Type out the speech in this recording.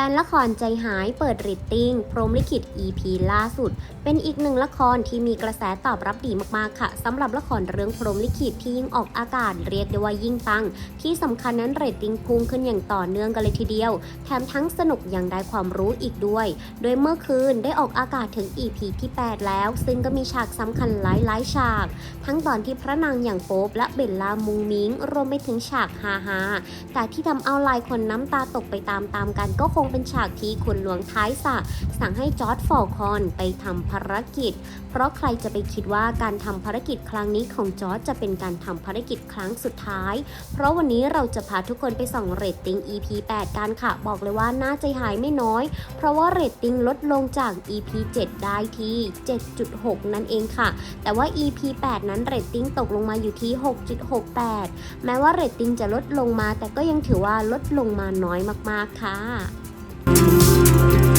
ฟนละครใจหายเปิดริตติ้งพรมลิขิต EP ล่าสุด เป็นอีกหนึ่งละครที่มีกระแสตอบรับดีมากๆค่ะสำหรับละครเรื่องพรมลิขิตที่ยิ่งออกอากาศเรียกได้ว่ายิ่งปัง ที่สำคัญนั้นเรตติ้งพุ่งขึ้นอย่างต่อเนื่องกันเลยทีเดียว แถมทั้งสนุกยังได้ความรู้อีกด้วย โดยเมื่อคืนได้ออกอากาศถึง EP ที่ 8 แล้ว ซึ่งก็มีฉากสำคัญหลายๆฉาก ทั้งตอนที่พระนางอย่างโป๊ปและเบลล่ามุงมิงรวมไปถึงฉากฮาฮาๆแต่ที่ทำเอาหลายคนน้ำตาตกไปตามๆกันก็คงเป็นฉากที่คุณหลวงท้ายสะสั่งให้จอร์ดฟอลคอนไปทำภารกิจ เพราะใครจะไปคิดว่าการทำภารกิจครั้งนี้ของจอร์ดจะเป็นการทำภารกิจครั้งสุดท้าย เพราะวันนี้เราจะพาทุกคนไปส่องเรตติ้ง EP 8 กันค่ะ บอกเลยว่าน่าใจหายไม่น้อย เพราะว่าเรตติ้งลดลงจาก EP 7 ได้ที่ 7.6 นั่นเองค่ะ แต่ว่า EP 8 นั้นเรตติ้งตกลงมาอยู่ที่ 6.68 แม้ว่าเรตติ้งจะลดลงมา แต่ก็ยังถือว่าลดลงมาน้อยมาก ๆ ค่ะ Música